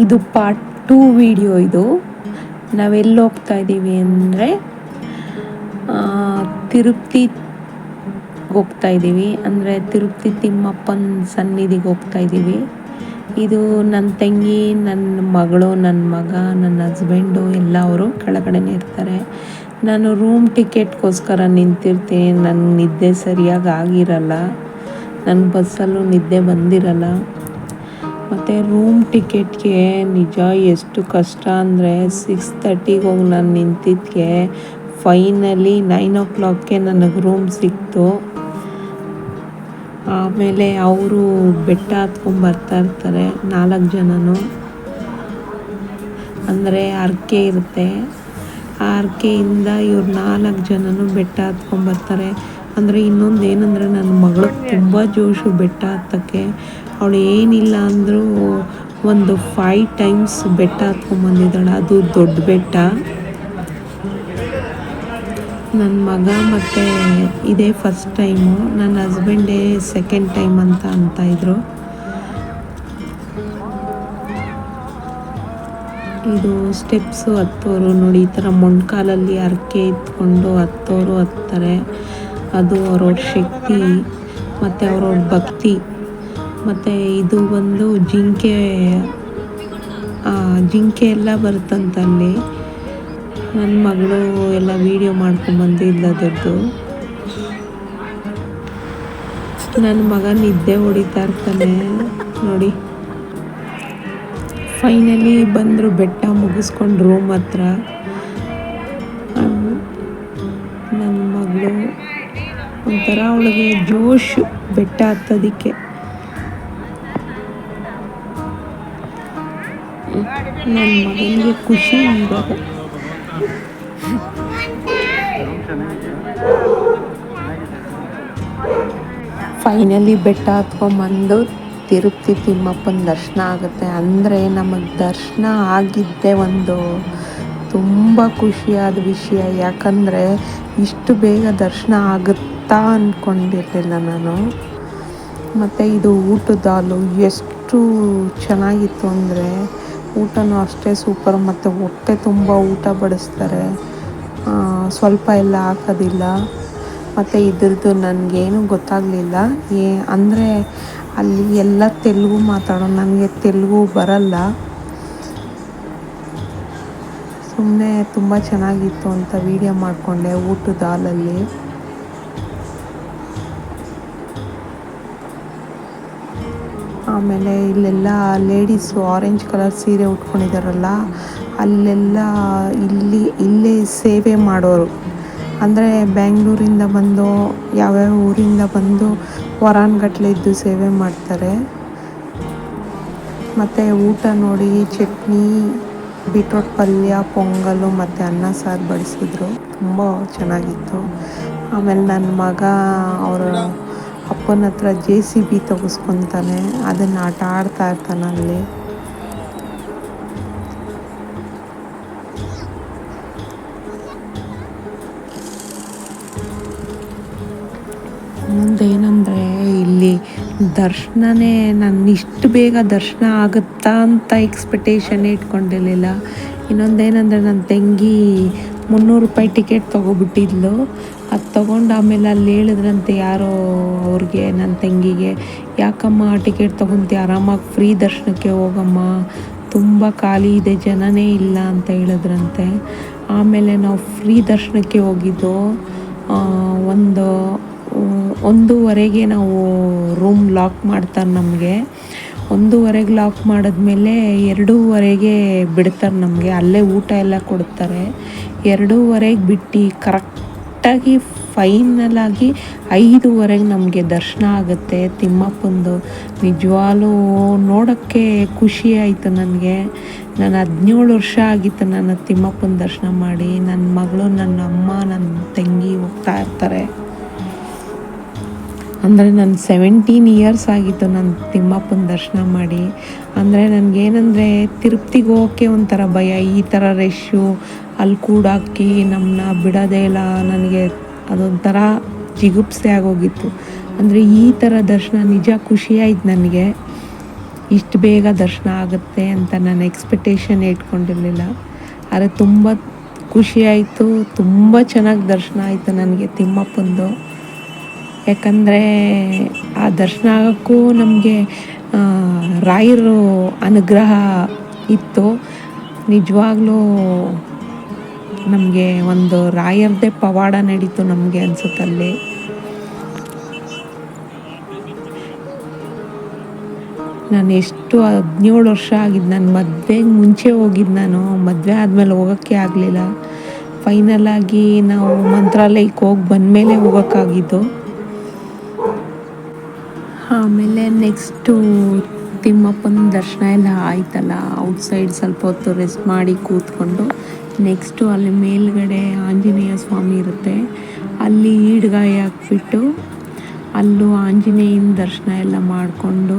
ಇದು part two video ಇದು. ನಾವೆಲ್ಲಿ ಹೋಗ್ತಾ ಇದ್ದೀವಿ ಅಂದರೆ ತಿರುಪತಿ ಹೋಗ್ತಾ ಇದ್ದೀವಿ ಅಂದರೆ ತಿರುಪತಿ ತಿಮ್ಮಪ್ಪನ ಸನ್ನಿಧಿಗೆ ಹೋಗ್ತಾ ಇದ್ದೀವಿ ಇದು ನನ್ನ ತಂಗಿ ನನ್ನ ಮಗಳು ನನ್ನ ಮಗ ನನ್ನ ಹಸ್ಬೆಂಡು ಎಲ್ಲ ಅವರು ಕೆಳಗಡೆನೇ ಇರ್ತಾರೆ. ನಾನು ರೂಮ್ ಟಿಕೆಟ್ಗೋಸ್ಕರ ನಿಂತಿರ್ತೀನಿ ನನ್ನ ನಿದ್ದೆ ಸರಿಯಾಗಿ ಆಗಿರಲ್ಲ. ನನ್ನ ಬಸ್ಸಲ್ಲೂ ನಿದ್ದೆ ಬಂದಿರಲ್ಲ. ಮತ್ತು ರೂಮ್ ಟಿಕೆಟ್ಗೆ ನಿಜ ಎಷ್ಟು ಕಷ್ಟ ಅಂದರೆ ಸಿಕ್ಸ್ ತರ್ಟಿಗೆ ಹೋಗಿ ನಾನು ನಿಂತಿದ್ದಕ್ಕೆ ಫೈನಲಿ ನೈನ್ ಓ ಕ್ಲಾಕ್ಗೆ ನನಗೆ ರೂಮ್ ಸಿಕ್ತು. ಆಮೇಲೆ ಅವರು ಬೆಟ್ಟ ಹತ್ಕೊಂಡು ಬರ್ತಾ ಇರ್ತಾರೆ ನಾಲ್ಕು ಜನನು. ಅಂದರೆ ಅರ್ಕೆ ಇರುತ್ತೆ. ಆ ಅರ್ಕೆಯಿಂದ ಇವ್ರು ನಾಲ್ಕು ಜನನು ಬೆಟ್ಟ ಹತ್ಕೊಂಡು ಬರ್ತಾರೆ. ಅಂದರೆ ಇನ್ನೊಂದು ಏನಂದರೆ ನನ್ನ ಮಗಳಿಗೆ ತುಂಬ ಜೋಶು ಬೆಟ್ಟ ಹತ್ತಕ್ಕೆ. ಅವಳು ಏನಿಲ್ಲ ಅಂದರೂ ಒಂದು ಫೈವ್ ಟೈಮ್ಸ್ ಬೆಟ್ಟ ಹತ್ಕೊಂಡ್ಬಂದಿದ್ದಾಳೆ ಅದು ದೊಡ್ಡ ಬೆಟ್ಟ. ನನ್ನ ಮಗ ಮತ್ತು ಇದೇ ಫಸ್ಟ್ ಟೈಮು ನನ್ನ ಹಸ್ಬೆಂಡೇ ಸೆಕೆಂಡ್ ಟೈಮ್ ಅಂತ ಅಂತ ಇದ್ರು. ಇದು ಸ್ಟೆಪ್ಸು ಹತ್ತೋರು ನೋಡಿ, ಈ ಥರ ಮೊಣ್ಕಾಲಲ್ಲಿ ಅರ್ಕೆ ಎತ್ಕೊಂಡು ಹತ್ತೋರು ಹತ್ತಾರೆ. ಅದು ಅವ್ರವ್ರ ಶಕ್ತಿ, ಮತ್ತು ಅವ್ರವ್ರ ಭಕ್ತಿ, ಮತ್ತು ಇದು ಬಂದು ಜಿಂಕೆ ಜಿಂಕೆ ಎಲ್ಲ ಬರುತ್ತಂತಲ್ಲಿ. ನನ್ನ ಮಗಳು ಎಲ್ಲ ವೀಡಿಯೋ ಮಾಡ್ಕೊಂಬಂದಿಲ್ಲ ಅದರದ್ದು. ನನ್ನ ಮಗ ನಿದ್ದೆ ಹೊಡಿತಾ ಇರ್ತಾನೆ, ನೋಡಿ. ಫೈನಲಿ ಬಂದರು ಬೆಟ್ಟ ಮುಗಿಸ್ಕೊಂಡು ರೂಮ್ ಹತ್ರ. ಒಂಥರ ಅವಳಿಗೆ ಜೋಶ್ ಬೆಟ್ಟ ಹತ್ತೋದಕ್ಕೆ. ನನ್ನ ಮಗನಿಗೆ ಖುಷಿ ಇವಾಗ ಫೈನಲಿ ಬೆಟ್ಟ ಹತ್ಕೊಂಬಂದು ತಿರುಪತಿ ತಿಮ್ಮಪ್ಪನ ದರ್ಶನ ಆಗುತ್ತೆ. ಅಂದರೆ ನಮಗೆ ದರ್ಶನ ಆಗಿದ್ದೆ ಒಂದು ತುಂಬ ಖುಷಿಯಾದ ವಿಷಯ. ಯಾಕಂದರೆ ಇಷ್ಟು ಬೇಗ ದರ್ಶನ ಆಗುತ್ತಾ ಅಂದ್ಕೊಂಡಿರಲಿಲ್ಲ ನಾನು. ಮತ್ತು ಇದು ಊಟದ ಹಾಲು ಎಷ್ಟು ಚೆನ್ನಾಗಿತ್ತು ಅಂದರೆ ಊಟನೂ ಅಷ್ಟೇ ಸೂಪರ್ ಮತ್ತು ಹೊಟ್ಟೆ ತುಂಬ ಊಟ ಬಡಿಸ್ತಾರೆ. ಸ್ವಲ್ಪ ಎಲ್ಲ ಹಾಕೋದಿಲ್ಲ. ಮತ್ತು ಇದ್ರದ್ದು ನನಗೇನು ಗೊತ್ತಾಗಲಿಲ್ಲ. ಏ, ಅಂದರೆ ಅಲ್ಲಿ ಎಲ್ಲ ತೆಲುಗು ಮಾತಾಡೋ ನನಗೆ ತೆಲುಗು ಬರಲ್ಲ. ಸುಮ್ಮನೆ ತುಂಬ ಚೆನ್ನಾಗಿತ್ತು ಅಂತ ವೀಡಿಯೋ ಮಾಡಿಕೊಂಡೆ ಊಟದ ಹಾಲಲ್ಲಿ. ಆಮೇಲೆ ಇಲ್ಲೆಲ್ಲ ಲೇಡೀಸು ಆರೆಂಜ್ ಕಲರ್ ಸೀರೆ ಉಟ್ಕೊಂಡಿದ್ದಾರಲ್ಲ ಅಲ್ಲೆಲ್ಲ ಇಲ್ಲಿ, ಇಲ್ಲೇ ಸೇವೆ ಮಾಡೋರು. ಅಂದರೆ ಬೆಂಗಳೂರಿಂದ ಬಂದು, ಯಾವ್ಯಾವ ಊರಿಂದ ಬಂದು ವರಾನ್ಗಟ್ಲೆ ಇದ್ದು ಸೇವೆ ಮಾಡ್ತಾರೆ. ಮತ್ತು ಊಟ ನೋಡಿ, ಚಟ್ನಿ ಬೀಟ್ರೋಟ್ ಪಲ್ಯ, ಪೊಂಗಲು ಮತ್ತು ಅನ್ನ ಸಾರು ಬಡಿಸಿದ್ರು. ತುಂಬ ಚೆನ್ನಾಗಿತ್ತು. ಆಮೇಲೆ ನನ್ನ ಮಗ ಅವರ ಅಪ್ಪನ ಹತ್ರ ಜೆ ಸಿ ಬಿ ತೆಗೆಸ್ಕೊತಾನೆ ಅದನ್ನು ಆಟ ಆಡ್ತಾ ಇರ್ತಾನೆ ಅಲ್ಲಿ. ದರ್ಶನನೇ ನಾನು ಇಷ್ಟು ಬೇಗ ದರ್ಶನ ಆಗುತ್ತಾ ಅಂತ ಎಕ್ಸ್ಪೆಕ್ಟೇಷನ್ ಇಟ್ಕೊಂಡಿರಲಿಲ್ಲ. ಇನ್ನೊಂದೇನಂದರೆ ನನ್ನ ತಂಗಿ ಮುನ್ನೂರು ರೂಪಾಯಿ ಟಿಕೆಟ್ ತೊಗೊಬಿಟ್ಟಿದ್ಲು. ಅದು ತೊಗೊಂಡು ಆಮೇಲೆ ಅಲ್ಲಿ ಹೇಳಿದ್ರಂತೆ ಯಾರೋ ಅವ್ರಿಗೆ ನನ್ನ ತಂಗಿಗೆ, ಯಾಕಮ್ಮ ಟಿಕೆಟ್ ತೊಗೊಂತೀಯ? ಆರಾಮಾಗಿ ಫ್ರೀ ದರ್ಶನಕ್ಕೆ ಹೋಗಮ್ಮ. ತುಂಬ ಖಾಲಿ ಇದೆ, ಜನನೇ ಇಲ್ಲ ಅಂತ ಹೇಳಿದ್ರಂತೆ. ಆಮೇಲೆ ನಾವು ಫ್ರೀ ದರ್ಶನಕ್ಕೆ ಹೋಗಿದ್ದು ಒಂದು ಒಂದೂವರೆಗೆ ನಾವು ರೂಮ್ ಲಾಕ್ ಮಾಡ್ತಾರೆ ನಮಗೆ. ಒಂದೂವರೆಗೆ ಲಾಕ್ ಮಾಡಿದ್ಮೇಲೆ ಎರಡೂವರೆಗೆ ಬಿಡ್ತಾರೆ ನಮಗೆ. ಅಲ್ಲೇ ಊಟ ಎಲ್ಲ ಕೊಡ್ತಾರೆ. ಎರಡೂವರೆಗೆ ಬಿಟ್ಟು ಕರೆಕ್ಟಾಗಿ ಫೈನಲಾಗಿ ಐದುವರೆಗೆ ನಮಗೆ ದರ್ಶನ ಆಗುತ್ತೆ. ತಿಮ್ಮಪ್ಪಂದು ನಿಜವಾಗ್ಲೂ ನೋಡೋಕ್ಕೆ ಖುಷಿ ಆಯಿತು ನನಗೆ. ನಾನು ಹದಿನೇಳು ವರ್ಷ ಆಗಿತ್ತು ನಾನು ತಿಮ್ಮಪ್ಪನ ದರ್ಶನ ಮಾಡಿ. ನನ್ನ ಮಗಳು, ನನ್ನ ಅಮ್ಮ, ನನ್ನ ತಂಗಿ ಹೋಗ್ತಾ ಇರ್ತಾರೆ. ಅಂದರೆ ನಾನು ಸೆವೆಂಟೀನ್ ಇಯರ್ಸ್ ಆಗಿತ್ತು ನಾನು ತಿಮ್ಮಪ್ಪನ ದರ್ಶನ ಮಾಡಿ. ಅಂದರೆ ನನಗೇನಂದರೆ ತಿರುಪ್ತಿಗೆ ಹೋಗೋಕ್ಕೆ ಒಂಥರ ಭಯ, ಈ ಥರ ರೆಶ್ಶು ಅಲ್ಲಿ ಕೂಡಾಕಿ ನಮ್ಮನ್ನ ಬಿಡೋದೇ ಇಲ್ಲ, ನನಗೆ ಅದೊಂಥರ ಜಿಗುಪ್ಸೆ ಆಗೋಗಿತ್ತು. ಅಂದರೆ ಈ ಥರ ದರ್ಶನ ನಿಜ ಖುಷಿಯಾಯಿತು ನನಗೆ. ಇಷ್ಟು ಬೇಗ ದರ್ಶನ ಆಗುತ್ತೆ ಅಂತ ನಾನು ಎಕ್ಸ್ಪೆಕ್ಟೇಷನ್ ಇಟ್ಕೊಂಡಿರಲಿಲ್ಲ. ಆದರೆ ತುಂಬ ಖುಷಿಯಾಯಿತು ತುಂಬ ಚೆನ್ನಾಗಿ ದರ್ಶನ ಆಯಿತು ನನಗೆ ತಿಮ್ಮಪ್ಪಂದು. ಯಾಕಂದರೆ ಆ ದರ್ಶನ ಆಗೋಕ್ಕೂ ನಮಗೆ ರಾಯರು ಅನುಗ್ರಹ ಇತ್ತು. ನಿಜವಾಗ್ಲೂ ನಮಗೆ ಒಂದು ರಾಯರದೇ ಪವಾಡ ನಡೀತು ನಮಗೆ ಅನಿಸುತ್ತಲ್ಲಿ ನಾನು ಎಷ್ಟು ಹದಿನೇಳು ವರ್ಷ ಆಗಿದ್ದು ನಾನು ಮದುವೆಗೆ ಮುಂಚೆ ಹೋಗಿದ್ದು ನಾನು. ಮದುವೆ ಆದಮೇಲೆ ಹೋಗೋಕ್ಕೆ ಆಗಲಿಲ್ಲ. ಫೈನಲ್ ಆಗಿ ನಾವು ಮಂತ್ರಾಲಯಕ್ಕೆ ಹೋಗಿ ಬಂದಮೇಲೆ ಹೋಗೋಕ್ಕಾಗಿದ್ದು. ಆಮೇಲೆ ನೆಕ್ಸ್ಟು ತಿಮ್ಮಪ್ಪನ ದರ್ಶನ ಎಲ್ಲ ಆಯ್ತಲ್ಲ ಔಟ್ಸೈಡ್ ಸ್ವಲ್ಪ ಹೊತ್ತು ರೆಸ್ಟ್ ಮಾಡಿ ಕೂತ್ಕೊಂಡು ನೆಕ್ಸ್ಟು ಅಲ್ಲಿ ಮೇಲ್ಗಡೆ ಆಂಜನೇಯ ಸ್ವಾಮಿ ಇರುತ್ತೆ. ಅಲ್ಲಿ ಈಡ್ಗಾಯಿ ಹಾಕ್ಬಿಟ್ಟು ಅಲ್ಲೂ ಆಂಜನೇಯನ ದರ್ಶನ ಎಲ್ಲ ಮಾಡಿಕೊಂಡು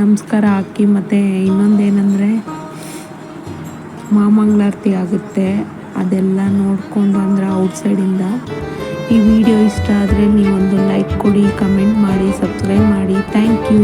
ನಮಸ್ಕಾರ ಹಾಕಿ ಮತ್ತು ಇನ್ನೊಂದೇನೆಂದರೆ ಮಾಮಂಗಳಾರತಿ ಆಗುತ್ತೆ. ಅದೆಲ್ಲ ನೋಡಿಕೊಂಡು ಅಂದರೆ ಔಟ್ಸೈಡಿಂದ ಈ ವಿಡಿಯೋ ಇಷ್ಟ ಆದರೆ ನೀವೊಂದು ಲೈಕ್ ಕೊಡಿ ಕಮೆಂಟ್ ಮಾಡಿ ಸಬ್ಸ್ಕ್ರೈಬ್ ಮಾಡಿ. Thank you.